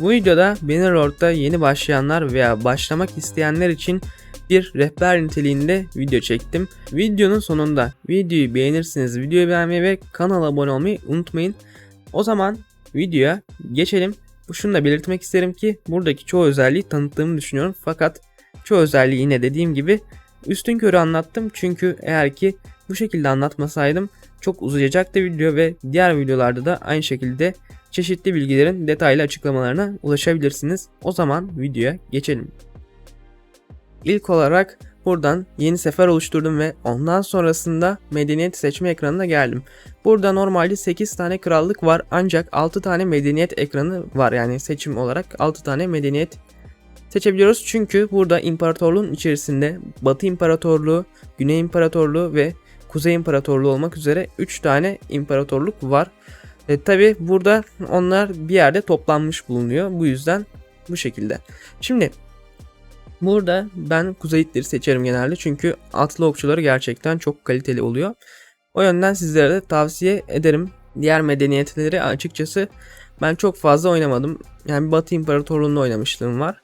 Bu videoda Bannerlord'da yeni başlayanlar veya başlamak isteyenler için bir rehber niteliğinde video çektim. Videonun sonunda videoyu beğenirsiniz, videoyu beğenmeyi ve kanala abone olmayı unutmayın. O zaman videoya geçelim. Şunu da belirtmek isterim ki buradaki çoğu özelliği tanıttığımı düşünüyorum. Fakat çoğu özelliği yine dediğim gibi üstün körü anlattım. Çünkü eğer ki bu şekilde anlatmasaydım çok uzayacaktı video ve diğer videolarda da aynı şekilde çeşitli bilgilerin detaylı açıklamalarına ulaşabilirsiniz. O zaman videoya geçelim. İlk olarak buradan yeni sefer oluşturdum ve ondan sonrasında medeniyet seçme ekranına geldim. Burada normalde 8 tane krallık var ancak 6 tane medeniyet ekranı var. Yani seçim olarak 6 tane medeniyet seçebiliyoruz. Çünkü burada imparatorluğun içerisinde Batı İmparatorluğu, Güney İmparatorluğu ve Kuzey İmparatorluğu olmak üzere 3 tane imparatorluk var. E, Tabi burada onlar bir yerde toplanmış bulunuyor. Bu yüzden bu şekilde. Şimdi burada ben Kuzeyitleri seçerim genelde. Çünkü atlı okçuları gerçekten çok kaliteli oluyor. O yönden sizlere de tavsiye ederim. Diğer medeniyetleri açıkçası ben çok fazla oynamadım. Yani Batı İmparatorluğu'nda oynamışlığım var.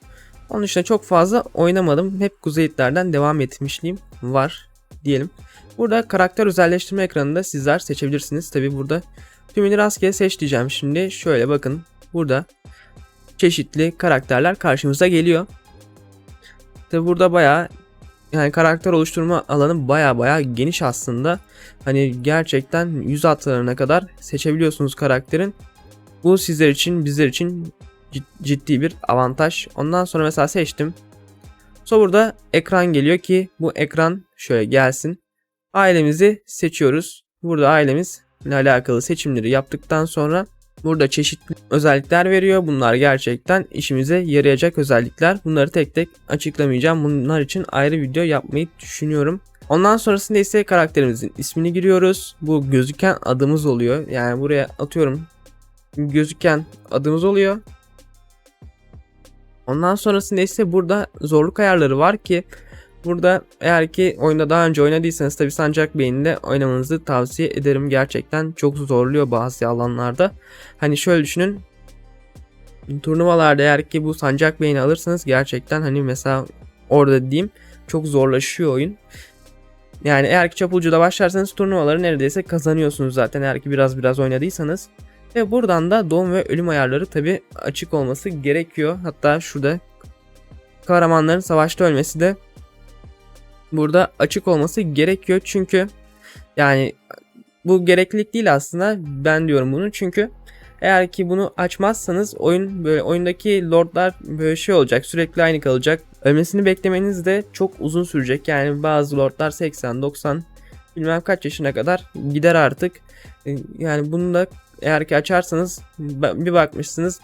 Onun dışında çok fazla oynamadım. Hep Kuzeyitlerden devam etmişliğim var diyelim. Burada karakter özelleştirme ekranında sizler seçebilirsiniz. Tabi burada tümünü rastgele seç diyeceğim şimdi. Şöyle bakın burada çeşitli karakterler karşımıza geliyor. Tabi burada bayağı yani karakter oluşturma alanı baya baya geniş aslında. Hani gerçekten yüz atlarına kadar seçebiliyorsunuz karakterin. Bu sizler için bizler için ciddi bir avantaj. Ondan sonra mesela seçtim. Sonra burada ekran geliyor ki bu ekran şöyle gelsin. Ailemizi seçiyoruz. Burada ailemiz ile alakalı seçimleri yaptıktan sonra burada çeşitli özellikler veriyor. Bunlar gerçekten işimize yarayacak özellikler. Bunları tek tek açıklamayacağım. Bunlar için ayrı video yapmayı düşünüyorum. Ondan sonrasında ise karakterimizin ismini giriyoruz. Bu gözüken adımız oluyor. Yani buraya atıyorum gözüken adımız oluyor. Ondan sonrasında ise burada zorluk ayarları var ki burada eğer ki oyunda daha önce oynadıysanız tabi Sancak Bey'inde oynamanızı tavsiye ederim. Gerçekten çok zorluyor bazı alanlarda. Hani şöyle düşünün. Turnuvalarda eğer ki bu Sancak Bey'ini alırsanız gerçekten hani mesela orada diyeyim çok zorlaşıyor oyun. Yani eğer ki çapulcuda başlarsanız turnuvaları neredeyse kazanıyorsunuz zaten eğer ki biraz biraz oynadıysanız. Ve buradan da doğum ve ölüm ayarları tabi açık olması gerekiyor. Hatta şurada kahramanların savaşta ölmesi de burada açık olması gerekiyor. Çünkü yani bu gereklilik değil aslında ben diyorum bunu çünkü eğer ki bunu açmazsanız oyun böyle oyundaki lordlar böyle şey olacak sürekli aynı kalacak. Ölmesini beklemeniz de çok uzun sürecek. Yani bazı lordlar 80 90 bilmem kaç yaşına kadar gider artık. Yani bunu da eğer ki açarsanız bir bakmışsınız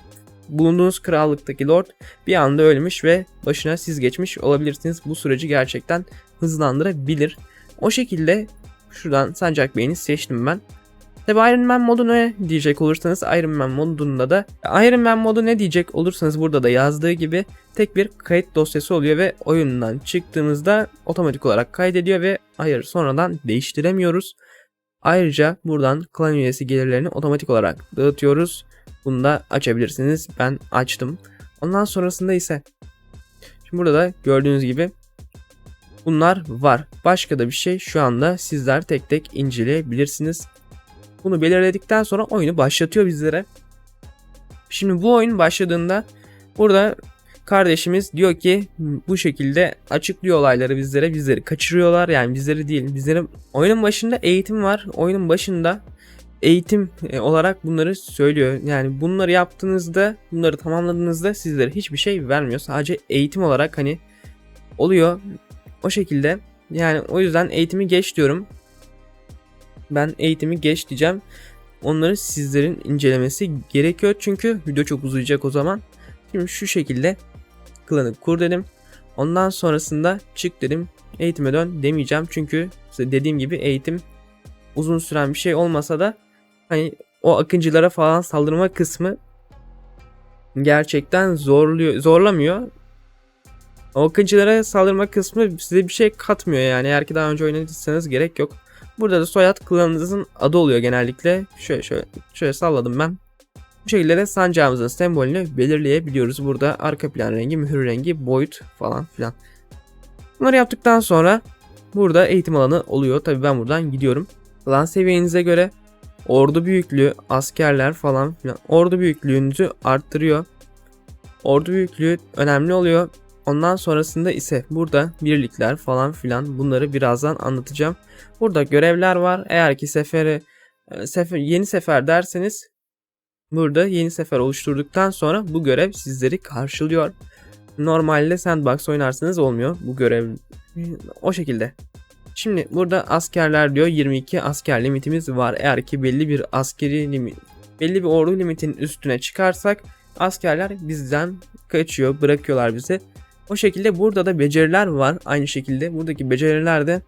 bulunduğunuz krallıktaki lord bir anda ölmüş ve başına siz geçmiş olabilirsiniz. Bu süreci gerçekten hızlandırabilir. O şekilde şuradan Sancak Bey'ini seçtim ben. Tabi Iron Man modu ne diyecek olursanız Iron Man modunda da Iron Man modu ne diyecek olursanız burada da yazdığı gibi tek bir kayıt dosyası oluyor ve oyundan çıktığımızda otomatik olarak kaydediyor ve hayır sonradan değiştiremiyoruz. Ayrıca buradan klan üyesi gelirlerini otomatik olarak dağıtıyoruz. Bunu da açabilirsiniz. Ben açtım. Ondan sonrasında ise şimdi burada da gördüğünüz gibi bunlar var. Başka da bir şey şu anda sizler tek tek inceleyebilirsiniz. Bunu belirledikten sonra oyunu başlatıyor bizlere. Şimdi bu oyun başladığında burada kardeşimiz diyor ki bu şekilde açıklıyor olayları bizlere. Bizleri kaçırıyorlar yani bizleri değil. Bizlerin oyunun başında eğitim var. Oyunun başında eğitim e, olarak bunları söylüyor. Yani bunları yaptığınızda, bunları tamamladığınızda sizlere hiçbir şey vermiyor. Sadece eğitim olarak hani oluyor. O şekilde. Yani o yüzden eğitimi geç diyorum. Ben eğitimi geç diyeceğim. Onları sizlerin incelemesi gerekiyor. Çünkü video çok uzayacak o zaman. Şimdi şu şekilde klanı kur dedim. Ondan sonrasında çık dedim. Eğitime dön demeyeceğim. Çünkü dediğim gibi eğitim uzun süren bir şey olmasa da hani o akıncılara falan saldırma kısmı gerçekten zorluyor, zorlamıyor. O akıncılara saldırma kısmı size bir şey katmıyor yani. Eğer ki daha önce oynadıysanız gerek yok. Burada da soyad klanınızın adı oluyor genellikle. Şöyle şöyle şöyle salladım ben. Bu şekilde de sancağımızın sembolünü belirleyebiliyoruz. Burada arka plan rengi, mühür rengi, boyut falan filan. Bunları yaptıktan sonra burada eğitim alanı oluyor. Tabi ben buradan gidiyorum. Klan seviyenize göre ordu büyüklüğü, askerler falan filan. Ordu büyüklüğünüzü arttırıyor. Ordu büyüklüğü önemli oluyor. Ondan sonrasında ise burada birlikler falan filan bunları birazdan anlatacağım. Burada görevler var. Eğer ki seferi e, sefer, yeni sefer derseniz burada yeni sefer oluşturduktan sonra bu görev sizleri karşılıyor. Normalde sandbox oynarsanız olmuyor bu görev o şekilde. Şimdi burada askerler diyor 22 asker limitimiz var. Eğer ki belli bir askeri limit belli bir ordu limitin üstüne çıkarsak askerler bizden kaçıyor, bırakıyorlar bizi. O şekilde burada da beceriler var. Aynı şekilde buradaki beceriler de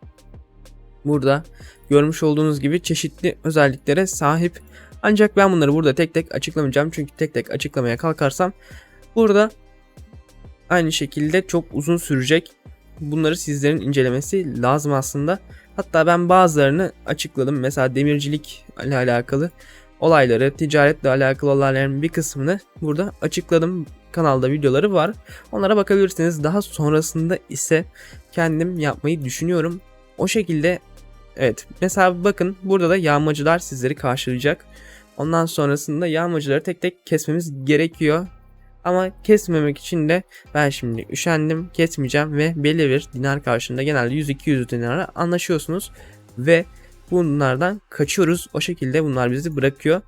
burada görmüş olduğunuz gibi çeşitli özelliklere sahip. Ancak ben bunları burada tek tek açıklamayacağım. Çünkü tek tek açıklamaya kalkarsam burada aynı şekilde çok uzun sürecek. Bunları sizlerin incelemesi lazım aslında. Hatta ben bazılarını açıkladım. Mesela demircilik ile alakalı olayları, ticaretle alakalı olayların bir kısmını burada açıkladım. Kanalda videoları var. Onlara bakabilirsiniz. Daha sonrasında ise kendim yapmayı düşünüyorum. O şekilde evet mesela bakın burada da yağmacılar sizleri karşılayacak. Ondan sonrasında yağmacıları tek tek kesmemiz gerekiyor. Ama kesmemek için de ben şimdi üşendim kesmeyeceğim ve belli bir dinar karşında genelde 100-200 dinara anlaşıyorsunuz. Ve bunlardan kaçıyoruz. O şekilde bunlar bizi bırakıyor.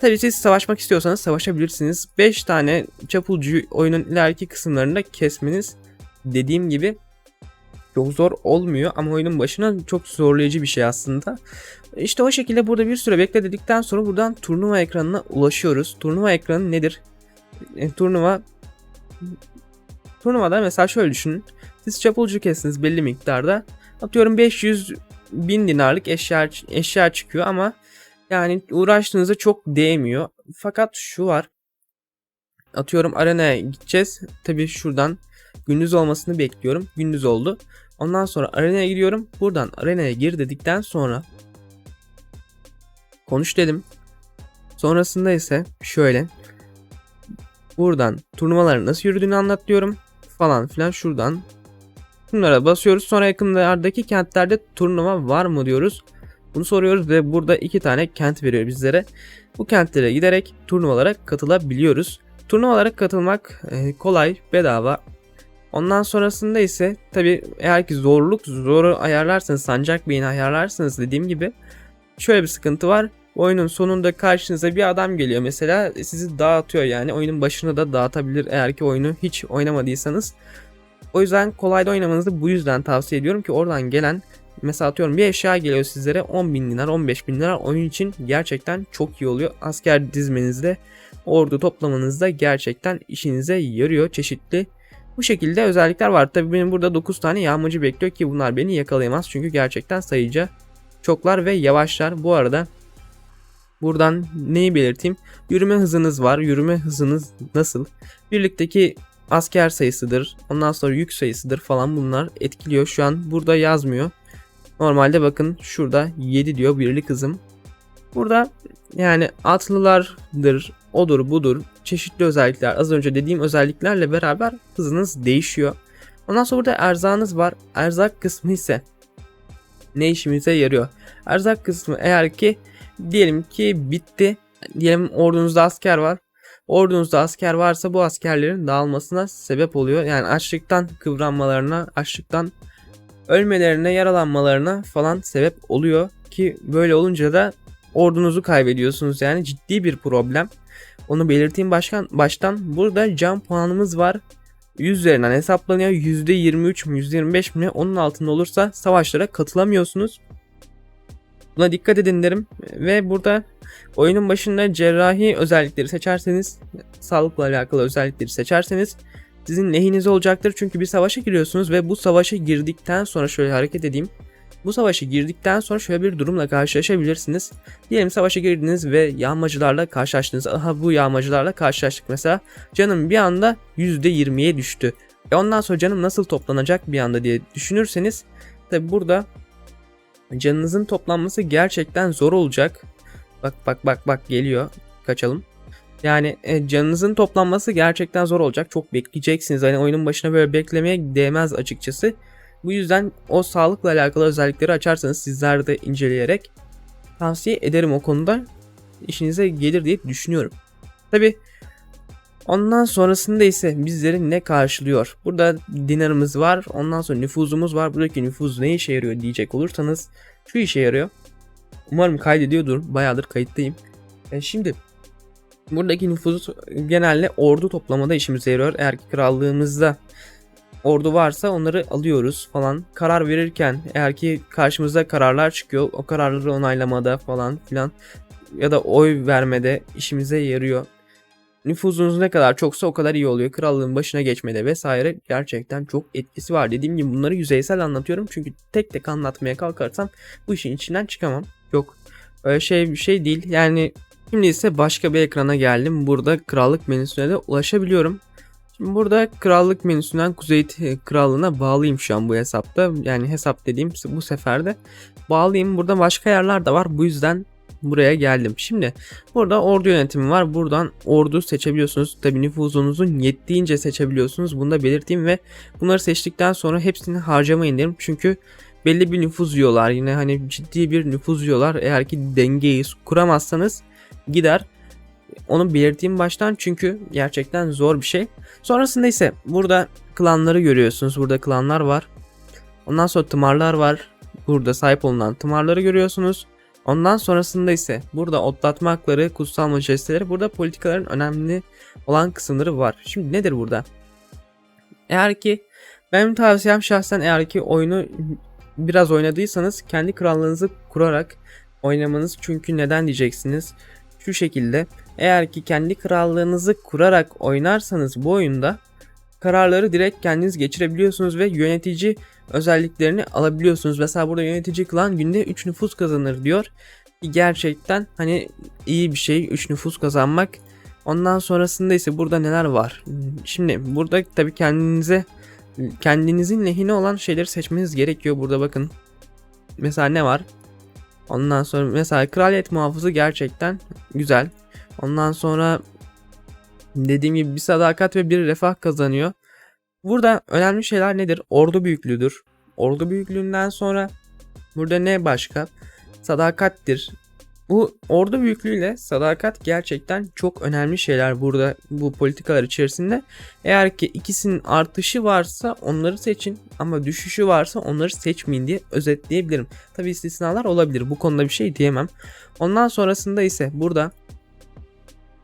Tabii siz savaşmak istiyorsanız savaşabilirsiniz. 5 tane çapulcu oyunun ileriki kısımlarında kesmeniz dediğim gibi çok zor olmuyor ama oyunun başına çok zorlayıcı bir şey aslında. İşte o şekilde burada bir süre bekle dedikten sonra buradan turnuva ekranına ulaşıyoruz. Turnuva ekranı nedir? E, turnuva turnuvada mesela şöyle düşünün. Siz çapulcu kestiniz belli miktarda. Atıyorum 500 bin dinarlık eşya, eşya çıkıyor ama yani uğraştığınızda çok değmiyor. Fakat şu var. Atıyorum arenaya gideceğiz. Tabi şuradan gündüz olmasını bekliyorum. Gündüz oldu. Ondan sonra arenaya gidiyorum. Buradan arenaya gir dedikten sonra konuş dedim. Sonrasında ise şöyle buradan turnuvaların nasıl yürüdüğünü anlat diyorum falan filan şuradan Bunlara basıyoruz. Sonra yakınlardaki kentlerde turnuva var mı diyoruz. Bunu soruyoruz ve burada iki tane kent veriyor bizlere. Bu kentlere giderek turnuvalara katılabiliyoruz. Turnuvalara katılmak e, kolay, bedava. Ondan sonrasında ise tabi eğer ki zorluk zoru ayarlarsanız, sancak beyni ayarlarsanız dediğim gibi şöyle bir sıkıntı var. Oyunun sonunda karşınıza bir adam geliyor mesela sizi dağıtıyor yani oyunun başını da dağıtabilir eğer ki oyunu hiç oynamadıysanız. O yüzden kolayda oynamanızı bu yüzden tavsiye ediyorum ki oradan gelen mesela atıyorum bir eşya geliyor sizlere 10 bin dinar 15 bin lira oyun için gerçekten çok iyi oluyor. Asker dizmenizde ordu toplamanızda gerçekten işinize yarıyor çeşitli. Bu şekilde özellikler var. Tabii benim burada 9 tane yağmacı bekliyor ki bunlar beni yakalayamaz. Çünkü gerçekten sayıca çoklar ve yavaşlar. Bu arada buradan neyi belirteyim? Yürüme hızınız var. Yürüme hızınız nasıl? Birlikteki asker sayısıdır. Ondan sonra yük sayısıdır falan bunlar etkiliyor. Şu an burada yazmıyor. Normalde bakın şurada 7 diyor birlik hızım. Burada yani atlılardır, odur budur çeşitli özellikler az önce dediğim özelliklerle beraber hızınız değişiyor. Ondan sonra burada erzağınız var. Erzak kısmı ise ne işimize yarıyor? Erzak kısmı eğer ki diyelim ki bitti. Diyelim ordunuzda asker var ordunuzda asker varsa bu askerlerin dağılmasına sebep oluyor. Yani açlıktan kıvranmalarına, açlıktan ölmelerine, yaralanmalarına falan sebep oluyor ki böyle olunca da ordunuzu kaybediyorsunuz. Yani ciddi bir problem. Onu belirteyim başkan baştan. Burada can puanımız var. 100 üzerinden hesaplanıyor. %23 mü %25 mi onun altında olursa savaşlara katılamıyorsunuz. Buna dikkat edin derim. Ve burada oyunun başında cerrahi özellikleri seçerseniz, sağlıkla alakalı özellikleri seçerseniz sizin lehinize olacaktır. Çünkü bir savaşa giriyorsunuz ve bu savaşa girdikten sonra şöyle hareket edeyim. Bu savaşa girdikten sonra şöyle bir durumla karşılaşabilirsiniz. Diyelim savaşa girdiniz ve yağmacılarla karşılaştınız. Aha bu yağmacılarla karşılaştık mesela. Canım bir anda %20'ye düştü. E ondan sonra canım nasıl toplanacak bir anda diye düşünürseniz tabi burada Canınızın toplanması gerçekten zor olacak. Bak bak bak bak geliyor. Kaçalım. Yani e, canınızın toplanması gerçekten zor olacak. Çok bekleyeceksiniz. Hani oyunun başına böyle beklemeye değmez açıkçası. Bu yüzden o sağlıkla alakalı özellikleri açarsanız sizler de inceleyerek tavsiye ederim o konuda. işinize gelir diye düşünüyorum. Tabi ondan sonrasında ise bizleri ne karşılıyor? Burada dinarımız var. Ondan sonra nüfuzumuz var. Buradaki nüfuz ne işe yarıyor diyecek olursanız şu işe yarıyor. Umarım kaydediyordur. Bayağıdır kayıttayım. E şimdi buradaki nüfuz genelde ordu toplamada işimize yarıyor. Eğer ki krallığımızda ordu varsa onları alıyoruz falan. Karar verirken eğer ki karşımıza kararlar çıkıyor o kararları onaylamada falan filan ya da oy vermede işimize yarıyor. Nüfuzunuz ne kadar çoksa o kadar iyi oluyor. Krallığın başına geçmede vesaire gerçekten çok etkisi var. Dediğim gibi bunları yüzeysel anlatıyorum çünkü tek tek anlatmaya kalkarsam bu işin içinden çıkamam. Yok öyle şey bir şey değil. Yani şimdi ise başka bir ekrana geldim. Burada krallık menüsüne de ulaşabiliyorum. Şimdi burada krallık menüsünden Kuzey Krallığına bağlıyım şu an bu hesapta. Yani hesap dediğim bu sefer de bağlıyım. Burada başka yerler de var. Bu yüzden buraya geldim. Şimdi burada ordu yönetimi var. Buradan ordu seçebiliyorsunuz. Tabi nüfuzunuzun yettiğince seçebiliyorsunuz. Bunu da belirteyim ve bunları seçtikten sonra hepsini harcamayın derim. Çünkü belli bir nüfuz yiyorlar. Yine hani ciddi bir nüfuz yiyorlar. Eğer ki dengeyi kuramazsanız gider. Onu belirteyim baştan çünkü gerçekten zor bir şey. Sonrasında ise burada klanları görüyorsunuz. Burada klanlar var. Ondan sonra tımarlar var. Burada sahip olunan tımarları görüyorsunuz. Ondan sonrasında ise burada otlatma hakları, kutsal majesteleri, burada politikaların önemli olan kısımları var. Şimdi nedir burada? Eğer ki benim tavsiyem şahsen eğer ki oyunu biraz oynadıysanız kendi krallığınızı kurarak oynamanız çünkü neden diyeceksiniz? Şu şekilde eğer ki kendi krallığınızı kurarak oynarsanız bu oyunda kararları direkt kendiniz geçirebiliyorsunuz ve yönetici özelliklerini alabiliyorsunuz. Mesela burada yönetici klan günde 3 nüfus kazanır diyor. Gerçekten hani iyi bir şey 3 nüfus kazanmak. Ondan sonrasında ise burada neler var? Şimdi burada tabii kendinize kendinizin lehine olan şeyleri seçmeniz gerekiyor. Burada bakın. Mesela ne var? Ondan sonra mesela kraliyet muhafızı gerçekten güzel. Ondan sonra dediğim gibi bir sadakat ve bir refah kazanıyor. Burada önemli şeyler nedir? Ordu büyüklüğüdür. Ordu büyüklüğünden sonra burada ne başka? Sadakattir. Bu ordu büyüklüğüyle sadakat gerçekten çok önemli şeyler burada bu politikalar içerisinde. Eğer ki ikisinin artışı varsa onları seçin ama düşüşü varsa onları seçmeyin diye özetleyebilirim. Tabi istisnalar olabilir bu konuda bir şey diyemem. Ondan sonrasında ise burada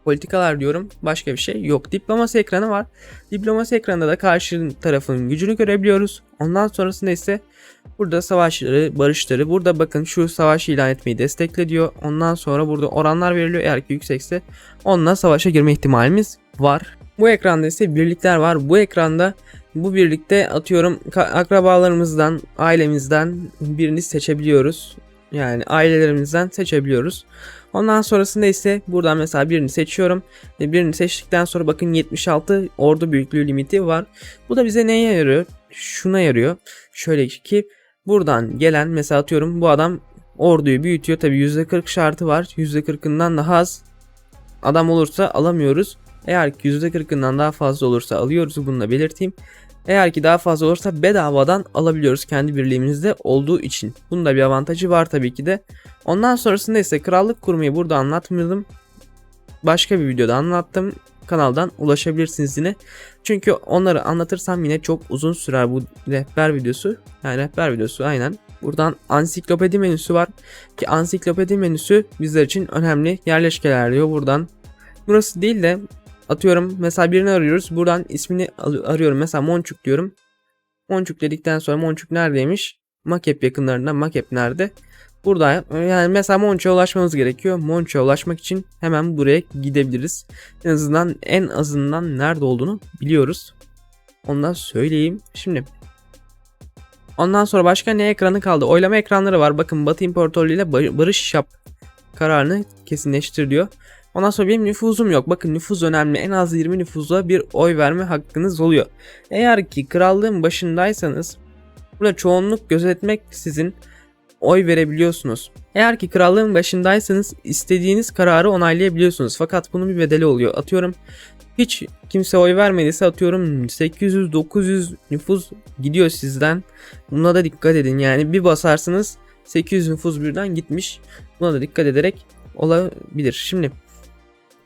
politikalar diyorum başka bir şey yok. Diplomasi ekranı var. Diplomasi ekranında da karşı tarafın gücünü görebiliyoruz. Ondan sonrasında ise burada savaşları, barışları. Burada bakın şu savaşı ilan etmeyi destekle diyor. Ondan sonra burada oranlar veriliyor. Eğer ki yüksekse onunla savaşa girme ihtimalimiz var. Bu ekranda ise birlikler var. Bu ekranda bu birlikte atıyorum akrabalarımızdan, ailemizden birini seçebiliyoruz. Yani ailelerimizden seçebiliyoruz. Ondan sonrasında ise buradan mesela birini seçiyorum. Birini seçtikten sonra bakın 76 ordu büyüklüğü limiti var. Bu da bize neye yarıyor? Şuna yarıyor. Şöyle ki buradan gelen mesela atıyorum bu adam orduyu büyütüyor. Tabi %40 şartı var. %40'ından daha az adam olursa alamıyoruz. Eğer ki %40'ından daha fazla olursa alıyoruz. Bunu da belirteyim. Eğer ki daha fazla olursa bedavadan alabiliyoruz kendi birliğimizde olduğu için. Bunun da bir avantajı var tabii ki de. Ondan sonrasında ise krallık kurmayı burada anlatmadım. Başka bir videoda anlattım. Kanaldan ulaşabilirsiniz yine. Çünkü onları anlatırsam yine çok uzun sürer bu rehber videosu. Yani rehber videosu aynen. Buradan ansiklopedi menüsü var. Ki ansiklopedi menüsü bizler için önemli yerleşkeler diyor. Buradan burası değil de Atıyorum mesela birini arıyoruz. Buradan ismini arıyorum. Mesela Monçuk diyorum. Monçuk dedikten sonra Monçuk neredeymiş? Makep yakınlarında. Makep nerede? Burada yani mesela Monçuk'a ulaşmamız gerekiyor. Monçuk'a ulaşmak için hemen buraya gidebiliriz. En azından en azından nerede olduğunu biliyoruz. Ondan söyleyeyim. Şimdi Ondan sonra başka ne ekranı kaldı? Oylama ekranları var. Bakın Batı İmparatorluğu ile barış yap kararını kesinleştir diyor. Ondan sonra benim nüfuzum yok. Bakın nüfuz önemli. En az 20 nüfuza bir oy verme hakkınız oluyor. Eğer ki krallığın başındaysanız burada çoğunluk gözetmek sizin oy verebiliyorsunuz. Eğer ki krallığın başındaysanız istediğiniz kararı onaylayabiliyorsunuz. Fakat bunun bir bedeli oluyor. Atıyorum hiç kimse oy vermediyse atıyorum 800-900 nüfus gidiyor sizden. Buna da dikkat edin. Yani bir basarsınız 800 nüfus birden gitmiş. Buna da dikkat ederek olabilir. Şimdi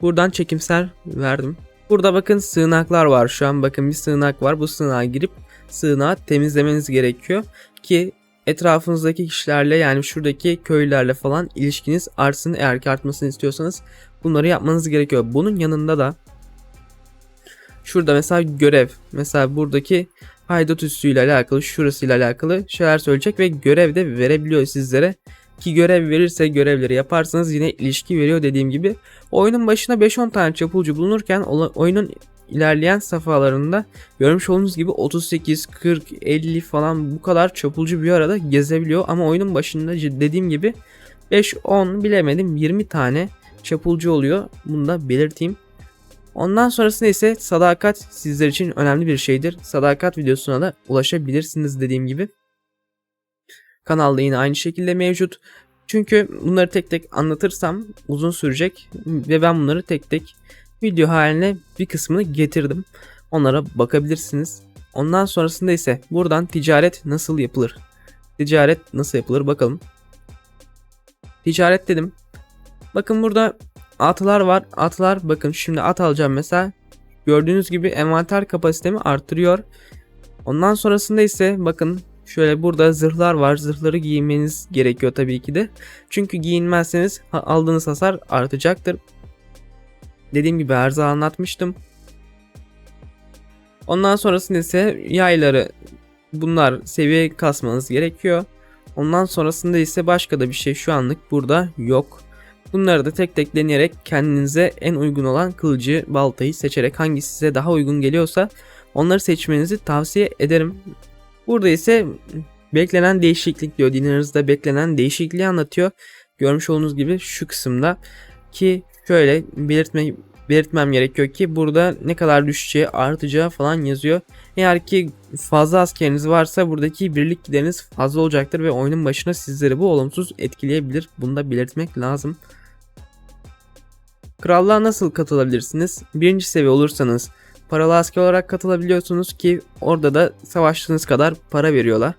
buradan çekimser verdim. Burada bakın sığınaklar var şu an. Bakın bir sığınak var. Bu sığınağa girip sığınağı temizlemeniz gerekiyor ki etrafınızdaki kişilerle yani şuradaki köylülerle falan ilişkiniz artsın. Eğer ki artmasını istiyorsanız bunları yapmanız gerekiyor. Bunun yanında da şurada mesela görev. Mesela buradaki haydut üssüyle alakalı, şurasıyla alakalı şeyler söyleyecek ve görev de verebiliyor sizlere. Ki görev verirse görevleri yaparsanız yine ilişki veriyor dediğim gibi. Oyunun başına 5-10 tane çapulcu bulunurken oyunun ilerleyen safhalarında görmüş olduğunuz gibi 38, 40, 50 falan bu kadar çapulcu bir arada gezebiliyor. Ama oyunun başında dediğim gibi 5-10 bilemedim 20 tane çapulcu oluyor. Bunu da belirteyim. Ondan sonrasında ise sadakat sizler için önemli bir şeydir. Sadakat videosuna da ulaşabilirsiniz dediğim gibi. Kanalda yine aynı şekilde mevcut. Çünkü bunları tek tek anlatırsam uzun sürecek ve ben bunları tek tek video haline bir kısmını getirdim. Onlara bakabilirsiniz. Ondan sonrasında ise buradan ticaret nasıl yapılır? Ticaret nasıl yapılır bakalım. Ticaret dedim. Bakın burada atlar var. Atlar bakın şimdi at alacağım mesela. Gördüğünüz gibi envanter kapasitemi artırıyor. Ondan sonrasında ise bakın şöyle burada zırhlar var. Zırhları giymeniz gerekiyor tabii ki de. Çünkü giyinmezseniz aldığınız hasar artacaktır. Dediğim gibi her anlatmıştım. Ondan sonrasında ise yayları bunlar seviye kasmanız gerekiyor. Ondan sonrasında ise başka da bir şey şu anlık burada yok. Bunları da tek tek deneyerek kendinize en uygun olan kılıcı, baltayı seçerek hangisi size daha uygun geliyorsa onları seçmenizi tavsiye ederim. Burada ise beklenen değişiklik diyor. Dinlerinizde beklenen değişikliği anlatıyor. Görmüş olduğunuz gibi şu kısımda ki şöyle belirtme, belirtmem gerekiyor ki burada ne kadar düşeceği artacağı falan yazıyor. Eğer ki fazla askeriniz varsa buradaki birlik gideriniz fazla olacaktır ve oyunun başına sizleri bu olumsuz etkileyebilir. Bunu da belirtmek lazım. Krallığa nasıl katılabilirsiniz? Birinci seviye olursanız paralı asker olarak katılabiliyorsunuz ki orada da savaştığınız kadar para veriyorlar.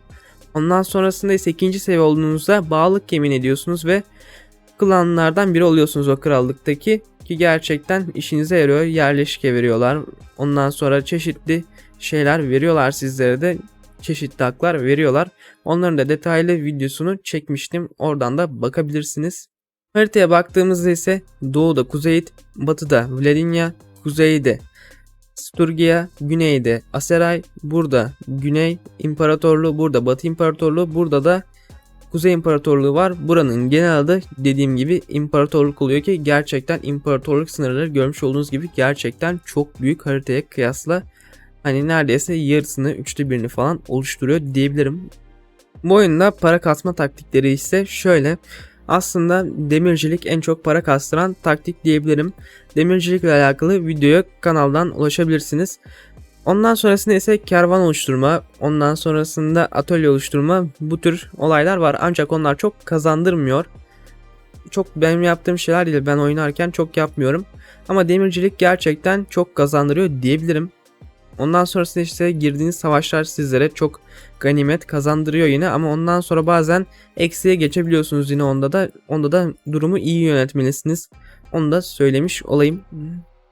Ondan sonrasında ise ikinci seviye olduğunuzda bağlılık yemin ediyorsunuz ve klanlardan biri oluyorsunuz o krallıktaki ki gerçekten işinize yarıyor. Yerleşke veriyorlar. Ondan sonra çeşitli şeyler veriyorlar sizlere de çeşitli haklar veriyorlar. Onların da detaylı videosunu çekmiştim. Oradan da bakabilirsiniz. Haritaya baktığımızda ise doğuda Kuzeyit, batıda Vladinya, kuzeyde Sturgia, güneyde Aseray, burada Güney İmparatorluğu, burada Batı İmparatorluğu, burada da Kuzey İmparatorluğu var. Buranın genel adı dediğim gibi imparatorluk oluyor ki gerçekten imparatorluk sınırları görmüş olduğunuz gibi gerçekten çok büyük haritaya kıyasla hani neredeyse yarısını üçte birini falan oluşturuyor diyebilirim. Bu oyunda para kasma taktikleri ise şöyle. Aslında demircilik en çok para kastıran taktik diyebilirim. Demircilikle alakalı videoya kanaldan ulaşabilirsiniz. Ondan sonrasında ise kervan oluşturma, ondan sonrasında atölye oluşturma bu tür olaylar var. Ancak onlar çok kazandırmıyor. Çok benim yaptığım şeyler değil. Ben oynarken çok yapmıyorum. Ama demircilik gerçekten çok kazandırıyor diyebilirim. Ondan sonrasında işte girdiğiniz savaşlar sizlere çok ganimet kazandırıyor yine ama ondan sonra bazen eksiye geçebiliyorsunuz yine onda da onda da durumu iyi yönetmelisiniz. Onu da söylemiş olayım.